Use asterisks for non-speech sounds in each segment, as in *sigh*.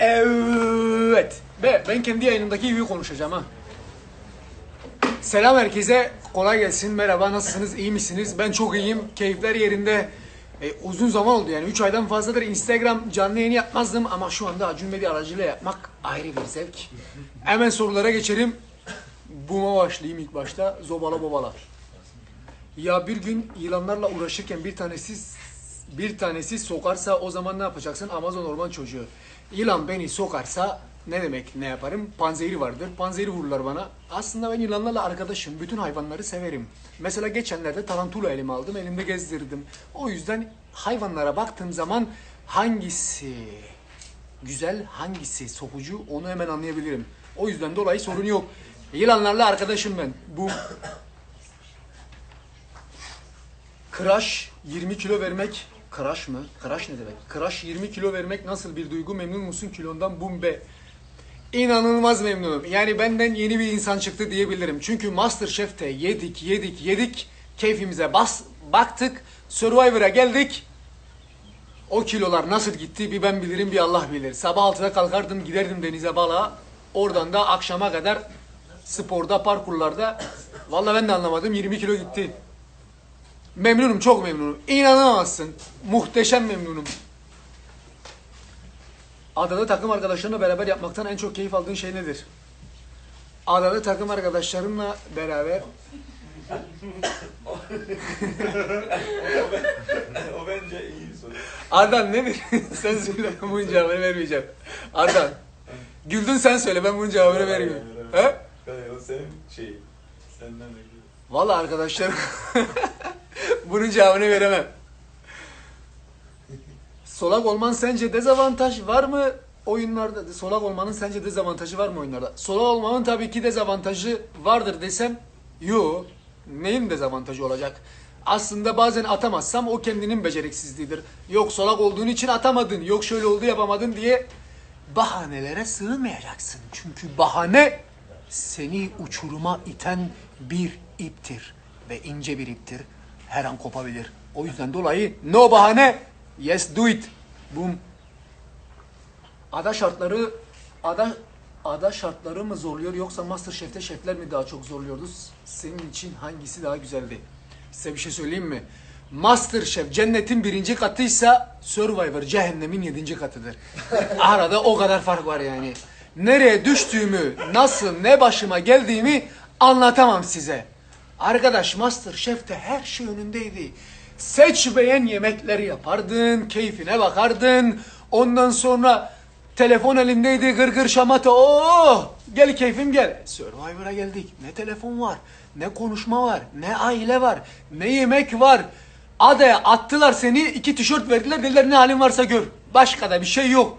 Evet. Be, ben kendi yayınımdaki gibi konuşacağım ha. Selam herkese. Kolay gelsin. Merhaba. Nasılsınız? İyi misiniz? Ben çok iyiyim. Keyifler yerinde. E, uzun zaman oldu yani. 3 aydan fazladır Instagram canlı yayını yapmazdım ama şu anda Acun Medya aracılığıyla yapmak ayrı bir zevk. Hemen sorulara geçelim. Buma başlayayım ilk başta. Zobala bobala. Ya bir gün yılanlarla uğraşırken bir tanesi bir tanesi sokarsa o zaman ne yapacaksın? Amazon orman çocuğu. Yılan beni sokarsa ne demek ne yaparım? Panzehiri vardır. Panzehiri vururlar bana. Aslında ben yılanlarla arkadaşım. Bütün hayvanları severim. Mesela geçenlerde tarantula elime aldım. Elimde gezdirdim. O yüzden hayvanlara baktığım zaman hangisi güzel, hangisi sokucu onu hemen anlayabilirim. O yüzden dolayı sorun yok. Yılanlarla arkadaşım ben. Bu Crush 20 kilo vermek Crush mı? Crush ne demek? Crush 20 kilo vermek nasıl bir duygu? Memnun musun kilondan? Bum be. İnanılmaz memnunum. Yani benden yeni bir insan çıktı diyebilirim. Çünkü Masterchef'te yedik, yedik, yedik. Keyfimize bas, baktık. Survivor'a geldik. O kilolar nasıl gitti bir ben bilirim bir Allah bilir. Sabah 6'da kalkardım giderdim denize balığa. Oradan da akşama kadar sporda, parkurlarda. Vallahi ben de anlamadım 20 kilo gitti. Memnunum, çok memnunum. İnanamazsın. Muhteşem memnunum. Adada takım arkadaşlarınla beraber yapmaktan en çok keyif aldığın şey nedir? Adada takım arkadaşlarımla beraber o bence iyi soru. Ardan nedir? *laughs* sen söyle ben bunun cevabını vermeyeceğim. Ardan. Güldün sen söyle ben bunun cevabını vermiyorum. He? Hayır o senin şeyin. Senden de. Valla arkadaşlar *laughs* bunun cevabını veremem. Solak olman sence dezavantaj var mı oyunlarda? Solak olmanın sence dezavantajı var mı oyunlarda? Solak olmanın tabii ki dezavantajı vardır desem yo. Neyin dezavantajı olacak? Aslında bazen atamazsam o kendinin beceriksizliğidir. Yok solak olduğun için atamadın, yok şöyle oldu yapamadın diye bahanelere sığınmayacaksın. Çünkü bahane seni uçuruma iten bir iptir ve ince bir iptir. Her an kopabilir. O yüzden dolayı no bahane, yes do it. Boom. Ada şartları ada ada şartları mı zorluyor yoksa MasterChef'te şefler mi daha çok zorluyordu? Senin için hangisi daha güzeldi? Size bir şey söyleyeyim mi? MasterChef cennetin birinci katıysa Survivor cehennemin yedinci katıdır. *laughs* Arada o kadar fark var yani. Nereye düştüğümü, nasıl, ne başıma geldiğimi anlatamam size. Arkadaş MasterChef'te her şey önündeydi. Seç beğen yemekleri yapardın, keyfine bakardın. Ondan sonra telefon elindeydi gır gır şamata. Oh! Gel keyfim gel. Survivor'a geldik. Ne telefon var, ne konuşma var, ne aile var, ne yemek var. Adaya attılar seni, iki tişört verdiler, dediler ne halin varsa gör. Başka da bir şey yok.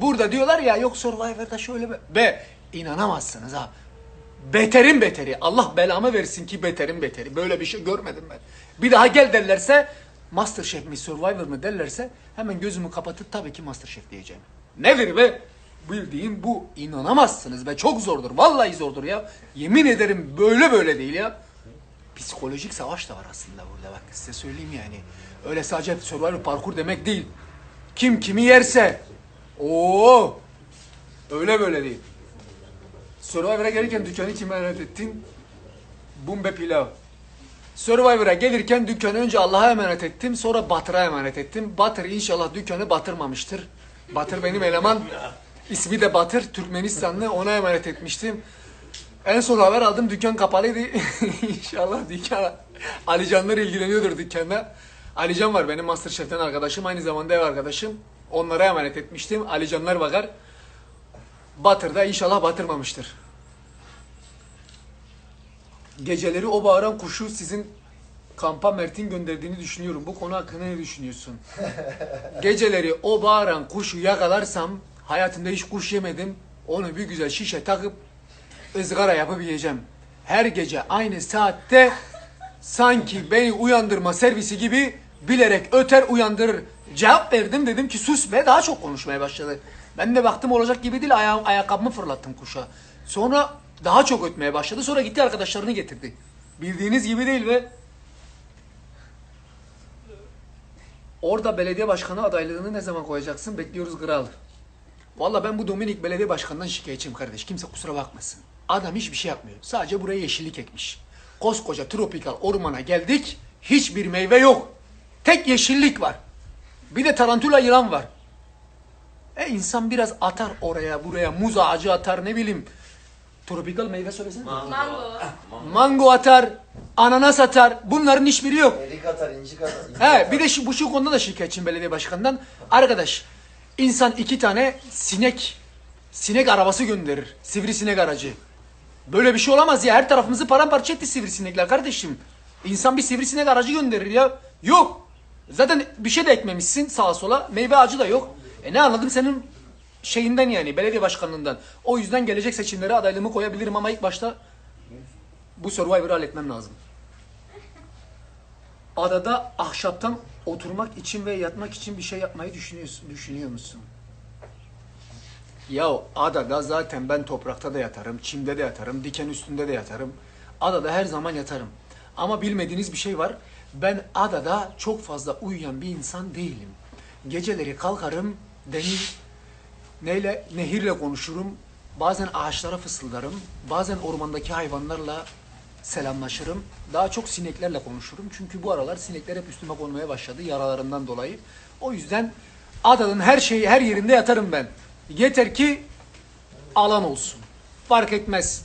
Burada diyorlar ya yok Survivor'da şöyle be. Be inanamazsınız ha. Beterin beteri. Allah belamı versin ki beterin beteri. Böyle bir şey görmedim ben. Bir daha gel derlerse Masterchef mi Survivor mı derlerse hemen gözümü kapatıp tabii ki Masterchef diyeceğim. Nedir be? Bildiğin bu. inanamazsınız be. Çok zordur. Vallahi zordur ya. Yemin ederim böyle böyle değil ya. Psikolojik savaş da var aslında burada bak size söyleyeyim yani. Öyle sadece Survivor parkur demek değil. Kim kimi yerse. Oo! Öyle böyle değil. Survivor'a gelirken dükkanı kime emanet ettin? Bumbe pilav. Survivor'a gelirken dükkanı önce Allah'a emanet ettim, sonra Batır'a emanet ettim. Batır inşallah dükkanı batırmamıştır. Batır benim eleman. İsmi de Batır, Türkmenistanlı. Ona emanet etmiştim. En son haber aldım, dükkan kapalıydı. *laughs* inşallah dükkan... Alicanlar ilgileniyordur dükkanda. Alican var benim Masterchef'ten arkadaşım, aynı zamanda ev arkadaşım. Onlara emanet etmiştim. Alicanlar bakar. Batır da inşallah batırmamıştır. Geceleri o bağıran kuşu sizin kampa Mert'in gönderdiğini düşünüyorum. Bu konu hakkında ne düşünüyorsun? *laughs* Geceleri o bağıran kuşu yakalarsam hayatımda hiç kuş yemedim. Onu bir güzel şişe takıp ızgara yapıp yiyeceğim. Her gece aynı saatte sanki beni uyandırma servisi gibi bilerek öter uyandırır. Cevap verdim dedim ki sus be daha çok konuşmaya başladı. Ben de baktım olacak gibi değil ayağım, ayakkabımı fırlattım kuşa. Sonra daha çok ötmeye başladı. Sonra gitti arkadaşlarını getirdi. Bildiğiniz gibi değil ve Orada belediye başkanı adaylığını ne zaman koyacaksın? Bekliyoruz kral. Valla ben bu Dominik belediye başkanından şikayetçiyim kardeş. Kimse kusura bakmasın. Adam hiçbir şey yapmıyor. Sadece buraya yeşillik ekmiş. Koskoca tropikal ormana geldik. Hiçbir meyve yok. Tek yeşillik var. Bir de tarantula yılan var. E insan biraz atar oraya buraya muz ağacı atar ne bileyim. Tropikal meyve söylesene. Mango. Mango atar, ananas atar. Bunların hiçbiri yok. Erik atar, incik atar. incik He atar. bir de şu, bu şu konuda da şikayetçiyim belediye başkanından. Arkadaş insan iki tane sinek sinek arabası gönderir. Sivrisinek aracı. Böyle bir şey olamaz ya. Her tarafımızı paramparça etti sivrisinekler kardeşim. İnsan bir sivrisinek aracı gönderir ya. Yok. Zaten bir şey de ekmemişsin sağa sola. Meyve ağacı da yok. E ne anladım senin şeyinden yani belediye başkanlığından. O yüzden gelecek seçimlere adaylığımı koyabilirim ama ilk başta bu Survivor'ı halletmem lazım. Adada ahşaptan oturmak için ve yatmak için bir şey yapmayı düşünüyorsun, düşünüyor musun? Ya adada zaten ben toprakta da yatarım, çimde de yatarım, diken üstünde de yatarım. Adada her zaman yatarım. Ama bilmediğiniz bir şey var. Ben adada çok fazla uyuyan bir insan değilim. Geceleri kalkarım, deniz, neyle, nehirle konuşurum. Bazen ağaçlara fısıldarım. Bazen ormandaki hayvanlarla selamlaşırım. Daha çok sineklerle konuşurum. Çünkü bu aralar sinekler hep üstüme konmaya başladı yaralarından dolayı. O yüzden adanın her şeyi her yerinde yatarım ben. Yeter ki alan olsun. Fark etmez.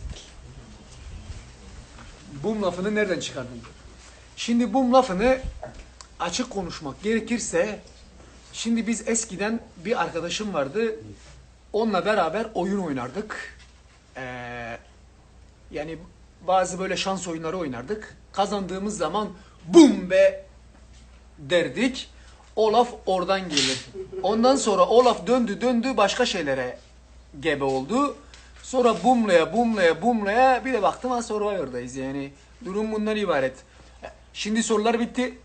Bum lafını nereden çıkardın? Şimdi bum lafını açık konuşmak gerekirse şimdi biz eskiden bir arkadaşım vardı. Onunla beraber oyun oynardık. Ee, yani bazı böyle şans oyunları oynardık. Kazandığımız zaman bum be derdik. Olaf oradan gelir. Ondan sonra Olaf döndü döndü başka şeylere gebe oldu. Sonra bumlaya bumlaya bumlaya bir de baktım ha Survivor'dayız yani. Durum bundan ibaret. Şimdi sorular bitti.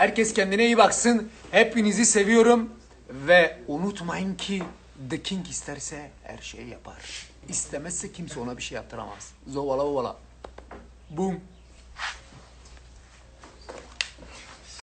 Herkes kendine iyi baksın. Hepinizi seviyorum. Ve unutmayın ki The King isterse her şeyi yapar. İstemezse kimse ona bir şey yaptıramaz. Zovala ovala. Boom.